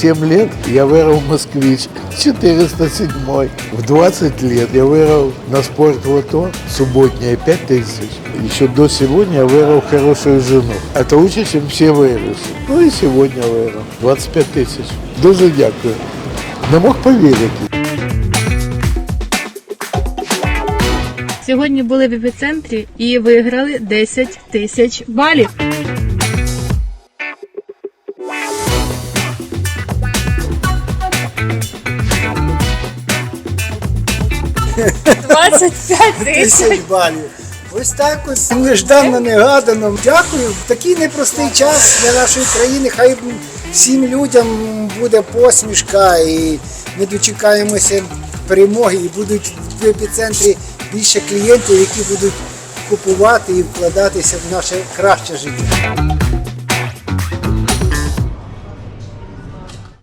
7 лет я выиграл «Москвич» 407 В 20 лет я выиграл на спорт лото субботнее 5 тысяч. Еще до сегодня я выиграл хорошую жену. Это лучше, чем все выигрыши. Ну и сегодня выиграл 25 тысяч. Дуже дякую. Не мог повірити. Сьогодні були в епіцентрі і виграли 10 тисяч балів. Тисяч балів. Ось так ось нежданно негадано. Дякую. Такий непростий час для нашої країни. Хай всім людям буде посмішка і ми дочекаємося перемоги і будуть в епіцентрі більше клієнтів, які будуть купувати і вкладатися в наше краще життя.